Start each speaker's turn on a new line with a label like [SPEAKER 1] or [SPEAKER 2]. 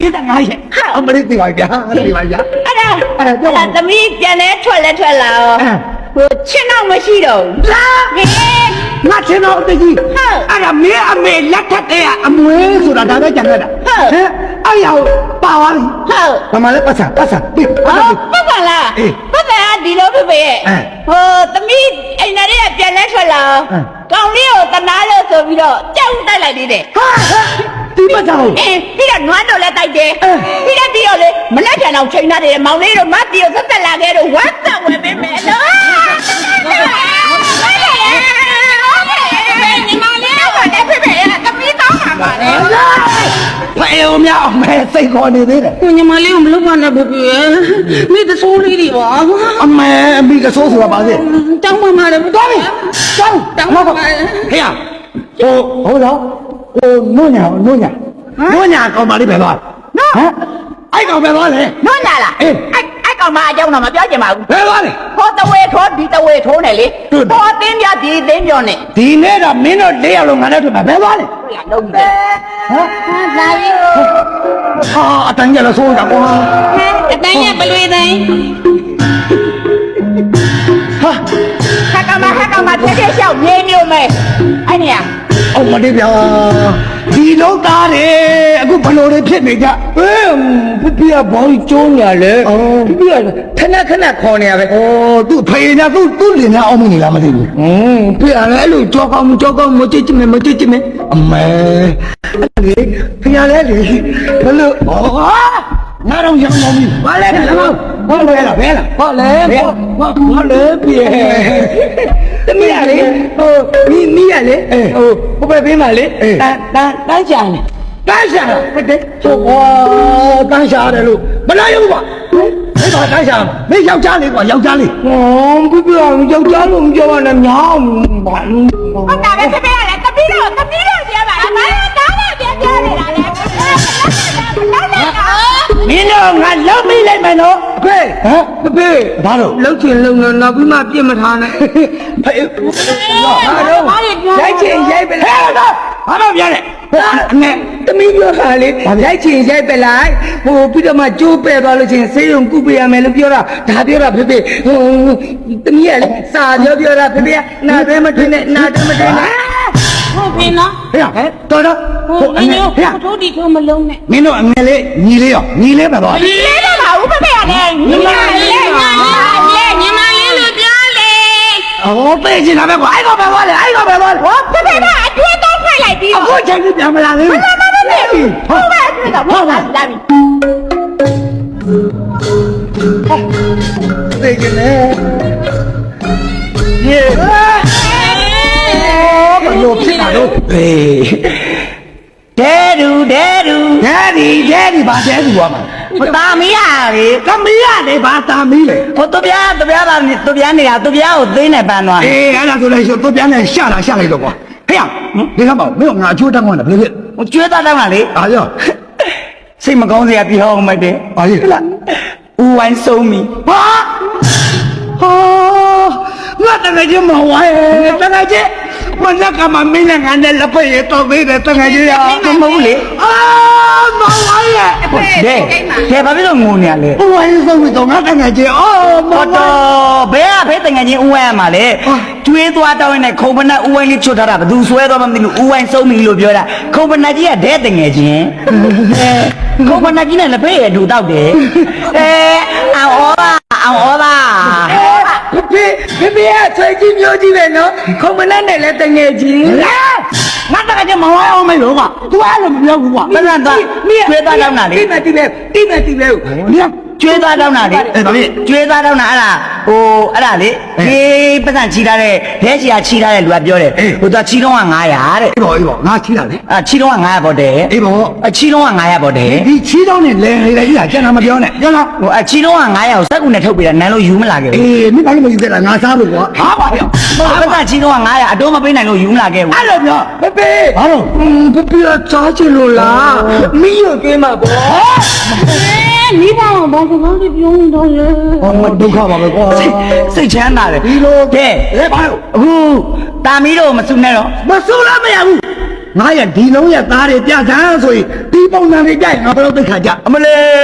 [SPEAKER 1] ဒီတငါရဲ့အမလေးသိပါဗျာသိပါဗျာ
[SPEAKER 2] အဲ့ဒါ
[SPEAKER 1] အဲ့ဒါပြောပါ
[SPEAKER 2] သမီးပြန်လဲထွက်လဲထွက်လာရော
[SPEAKER 1] အဲ
[SPEAKER 2] ဟိုချင်းတော့မရှိတော့ဘူး
[SPEAKER 1] လာ
[SPEAKER 2] ဟဲ့
[SPEAKER 1] ငါချင်းတော့တကြီး
[SPEAKER 2] ဟုတ်
[SPEAKER 1] အဲ့ဒါမင်းအမေလက်ထက်တည်းကအမွေဆိုတာဒါပဲကြံခဲ့တာ
[SPEAKER 2] ဟုတ်
[SPEAKER 1] ဟဲ့အဲ့ရပါသွားပြီ
[SPEAKER 2] ဟုတ်
[SPEAKER 1] ဘာမှလည်းပတ်စံပတ်စံပြီပတ်စံ
[SPEAKER 2] အော်
[SPEAKER 1] ပြီ
[SPEAKER 2] ပတ်ပါလား
[SPEAKER 1] အေး
[SPEAKER 2] ပတ်ပါဒီလိုဖြစ်ပဲရဲ့
[SPEAKER 1] အဲ
[SPEAKER 2] ဟိုသမီးအိမ်ထဲကပြန်လဲထွက်လာရော
[SPEAKER 1] အဲ
[SPEAKER 2] ကောင်လေးကိုတနာလို့ဆိုပြီးတော့ကြောက်တိုက်လိုက်သေးတယ်
[SPEAKER 1] ဟာ ဒီပတ်စံကို
[SPEAKER 2] အေးပြီးတော့နွားတော့လည်းတိုက်တယ်
[SPEAKER 1] အဲ
[SPEAKER 2] ပြီးတော့ပြီးတော့လေမလက်ထန်အောင်ချိန်ထားတယ်မောင်လေးတို့မတ်တီကိုဆက်ဆက်လာခဲ့တော့ဝတ်သက်ဝယ်ပေးမယ်နော်ညီမလေးကလည်းပြပြရသမီးတောင်းပါပါလေ
[SPEAKER 1] ဖဲဦးများအမေစိတ်ခေါ်နေသေးတယ်
[SPEAKER 3] ညီမလေးကိုမလုပ်ပါနဲ့ဘဘရဲ့မိတဆိုးလေးတွေပါ
[SPEAKER 1] အမေအမိကဆိုးဆိုတာပါစေ
[SPEAKER 3] တောင်းပါမှာလည်းမတော်ဘူး
[SPEAKER 1] ကျောင်း
[SPEAKER 3] တောင်းပါမှာ
[SPEAKER 1] ဟေးဟိုဟုတ်တော့ ဟိုနုညာနုညာနုညာကောင်မလေးပဲသွားနော်ဟမ်အဲ့ကောင်ပဲသွားလေ
[SPEAKER 2] နော်လာလား
[SPEAKER 1] အေး
[SPEAKER 2] အဲ့အဲ့ကောင်မအကြောင်းတော့မပြောချင်ပါဘူး
[SPEAKER 1] ဘယ်သွားလဲ
[SPEAKER 2] ဟောတဝဲထိုးဒီတဝဲထိုးနေလေ
[SPEAKER 1] ဟုတ်တယ်
[SPEAKER 2] ဟောအင်းပြဒီအင်းပြောနေ
[SPEAKER 1] ဒီနေ့တော့မင်းတို့လေးယောက်လုံးငါနဲ့တွေ့မှာဘယ်သွားလဲ
[SPEAKER 2] ဟုတ်လားလုံးတယ်
[SPEAKER 1] ဟမ်
[SPEAKER 2] ဟာလာပြီ
[SPEAKER 1] ဟာအတန်းကြလို့ဆိုးတာကွာ
[SPEAKER 3] အတိုင်းရပလွေတိုင်း
[SPEAKER 1] ဟာ
[SPEAKER 2] ခက်ကောင်မခက်ကောင်မဖြည်းဖြည်းရှောက်မြေမျိုးမဲအဲ့နေရ
[SPEAKER 1] အောင်မလေးဗျာဒီလုံးသားတယ်အခုဘလို့တွေဖြစ်နေကြ
[SPEAKER 3] အေးပြပြဘောင်းကျုံးရလေ
[SPEAKER 1] အော်
[SPEAKER 3] ပြပြခဏခဏခေါ်နေရပဲ
[SPEAKER 1] ဩသူ့ဖေညာသူ့သူ့လင်ညာအောင်မနေလားမသိဘူး
[SPEAKER 3] อืมပြရလေအဲ့လိုကြောက်ကောင်းကြောက်ကောင်းမကြည့်ကြည့်မမကြည့်ကြည့်မ
[SPEAKER 1] အမေလေဖေညာလဲလေဘလို့ဩငါတော့ရောင်းအောင်ပြီဘာလဲဘယ်လို ဘာလဲလားဘယ်လား
[SPEAKER 3] ဟောလေ
[SPEAKER 1] ဘယ်
[SPEAKER 3] ဟောဟောလေပြတမီးရလေဟိုမိမိရလေဟိုဘယ်ဘေးမှာလေတန်းတန်းတန်းချာနေ
[SPEAKER 1] တန်းရှာဟုတ်တယ်ဆိုဩတန်းရှာတယ်လို့မလာရုံပါဘယ်တော့တန်းရှာမင်းယောက်ျားလေးကွာယောက်ျားလေး
[SPEAKER 3] ဟောပြပြယောက်ျားလို့မပြောပါနဲ့မြောင်းဘာ
[SPEAKER 2] ဟုတ်တာပဲဖြည်းဖြည်းရတယ်တပီးတော့တပီးတော့ပြောပါလား င်းတို့
[SPEAKER 1] ငါလုံးမိလိုက်မယ်နော်အဖေဟမ်
[SPEAKER 3] ပြပြ
[SPEAKER 1] ဘာလို့
[SPEAKER 3] လှုပ်ချင်လုံနေနောက်ပြီးမှပြစ်မထားနဲ့
[SPEAKER 1] ဖေးဟာတော့ရိုက်ချင်ရိုက်ပဲဟဲ့တော့ဘာမှပြန်နဲ့အငဲ
[SPEAKER 3] တမီးပြောတာလေရိုက်ချင်ရိုက်ပလိုက်ဟိုပြီးတော့မှကျိုးပဲသွားလို့ချင်းဆေးရုံကုပေးရမယ်လို့ပြောတာဒါပြောတာပြပြဟိုတမီးကလေစာပြောပြောတာပြပြနားသေးမထင်းနဲ့နားသေးမထင်းနဲ့ ဟုတ်ပြီနော်
[SPEAKER 1] ဟဲ့တော်တော့
[SPEAKER 3] ဟို
[SPEAKER 1] အ
[SPEAKER 3] မင်း
[SPEAKER 1] ငဲ
[SPEAKER 3] တို့
[SPEAKER 1] ဟဲ့
[SPEAKER 3] ထိုးတီထိုးမလုံးနဲ့
[SPEAKER 1] မင်းတို့အငဲလေးညီလေးရောညီလေးပဲတော့
[SPEAKER 2] လေးတော့ပါဦးဖြည်းဖြည်းရတယ်ညီမလေးညီမလေးညီမလေးလို့ပြောလေ
[SPEAKER 1] အော်ပေးချင်တာပဲကွာအဲ့ကောင်ပဲသွားလေအဲ့ကောင်ပဲသွားလေ
[SPEAKER 2] ဟောဖြည်းဖြည်းကအထွေးတော့ဖိုက်လိုက်ပြီး
[SPEAKER 1] အခုချိန်ကြီးပြန်မလာသေးဘူး
[SPEAKER 2] မမမမဟုတ်ပါဘူးတော့ဟုတ်ပါလာပြီ
[SPEAKER 1] သိချင်တ လို့ဖြစ်တာတော့အေး
[SPEAKER 2] ဒဲဒူဒဲဒူ
[SPEAKER 1] ဒဲဒီဒဲဒီဘာဒဲဒီကွာမ
[SPEAKER 2] ဟိုတာမီးရလေ
[SPEAKER 1] သမီးရတယ်ဘာတာမီးလေ
[SPEAKER 2] ဟိုသူပြားသူပြားပါသူပြားနေတာသူပြားကိုသိနေပန်းသွား
[SPEAKER 1] အေးအဲ့ဒါဆိုလိုက်ဆိုသူပြန်နေရှာလာရှာလိုက်တော့ကွာဟေ့ရဒီကမောင်မင်းငါအချိုးတက်ကွာတယ်ဘယ်လိုဖြစ်
[SPEAKER 2] ဟိုကျွေးသားတောင်းတာလေ
[SPEAKER 1] အာရော
[SPEAKER 2] စိတ်မကောင်းစရာပြောအောင်မိုက်တယ်
[SPEAKER 1] အာကြီး
[SPEAKER 2] လားဦးဝိုင်းဆုံးပြီ
[SPEAKER 1] ဟာဟာငါတကယ်ကြီးမဝိုင်းတကယ်ကြီး မနက်ကမှမင်းနဲ့ငါနဲ့လက်ဖက်ရတော့သေးတယ်တကယ်ကြီးရ
[SPEAKER 2] မမဟုတ်လေ
[SPEAKER 1] အာမဝိုင်းရ
[SPEAKER 2] ဒဲဒဲဘာဖြစ်လို့ငိုနေရလဲ
[SPEAKER 1] ဝိုင်းဆုံးပြီတော့ငါတကယ်ကြီးအော်မ
[SPEAKER 2] ဟော
[SPEAKER 1] ဝို
[SPEAKER 2] တော့
[SPEAKER 1] င်း
[SPEAKER 2] ဘဲကဘဲတငယ်ချင်းဦးဝိုင်းရမှာလေ
[SPEAKER 1] ဟာ
[SPEAKER 2] ကျွေးသွားတောင်းရင်ခုံပနတ်ဦးဝိုင်းလေးချွတ်ထားတာဘယ်သူဆွဲသွားမှမသိလို့ဦးဝိုင်းဆုံးပြီလို့ပြောတာခုံပနတ်ကြီးကဒဲတငယ်ချင်းအဲခုံပနတ်ကြီးနဲ့လက်ဖက်ရတူတောက်တယ်အဲအောင်ဩပါအောင်ဩပါ
[SPEAKER 3] ဖေဖေဖေကဆွေကြီးမျိုးကြီးပဲနော်ခုံမနဲ့နဲ့လည်းတငယ်ချင်း
[SPEAKER 1] လာငါတကယ်ကြီးမဝိုင်းအောင်မေလို့ကွာ तू အဲ့လိုမပြောဘူးကွာ
[SPEAKER 2] ပန်းစံသွားကျွေးသွားတောင်းတာလေ
[SPEAKER 3] တိမတိပဲတိမတိပဲ
[SPEAKER 1] မြတ်
[SPEAKER 2] ကျွေးသွားတောင်းတာလေ
[SPEAKER 1] အဲ့ဒါဖြင့်
[SPEAKER 2] ကျွေးသွားတောင်းတာအဲ့ဒါဟိုအဲ့ဒါလေ
[SPEAKER 1] အေး
[SPEAKER 2] ဒီပတ်စံချီထားတဲ့ဘဲချီကချီထားတဲ့လူကပြောတယ်
[SPEAKER 1] အေး
[SPEAKER 2] ဟိုသူကချီတော့က900တဲ့
[SPEAKER 1] အေးပေါ့အေးပေါ့ငါချီးတာလေ
[SPEAKER 2] အာချီတော့က900ပေါ့တယ်
[SPEAKER 1] အေးပေါ့
[SPEAKER 2] အချီတော့က900ပေါ့တယ်
[SPEAKER 1] ဒီချီးတော့နဲ့လဲနေတယ်ကြီးကကျန်တာမပြောနဲ့ပြောလား
[SPEAKER 2] ဟိုအချီတော့က900ကိုစက်ကူနဲ့ထုတ်ပေးတာနန်းလို့ယူမလာခဲ့ဘူး
[SPEAKER 1] အေးမိဘလေးမယူခဲ့တာငါစားလို့ကွာဟာပါပြော
[SPEAKER 2] ဟိုပတ်စံချီတော့က900အတော့မပေးနိုင်လို့ယူမလာခဲ့ဘူး
[SPEAKER 1] အဲ့လိုပြော
[SPEAKER 3] ဖေဖေ
[SPEAKER 1] ဘာလို့
[SPEAKER 3] ဖေဖေကစားချင်လို့လားမီးရကျွေးမှာပေါ့မိဘကဘာစကားတွေပြောနေတော့လဲ
[SPEAKER 1] ဟောဒုက္ခပါပဲကွာ
[SPEAKER 2] စိတ်စိတ်ချမ်းသာတယ်
[SPEAKER 1] ဒီလို
[SPEAKER 2] ကဲ
[SPEAKER 1] လေဘာလို့
[SPEAKER 2] အခုတာမီးတို့မစုနဲ့တော့
[SPEAKER 1] မဆိုးလားမရဘူးငါရဲ့ဒီလုံးရဲ့သားတွေပြဆန်းဆိုရင်ဒီပုံစံတွေကြိုက်ငါဘယ်လိုသိခါကြ
[SPEAKER 2] အမလေး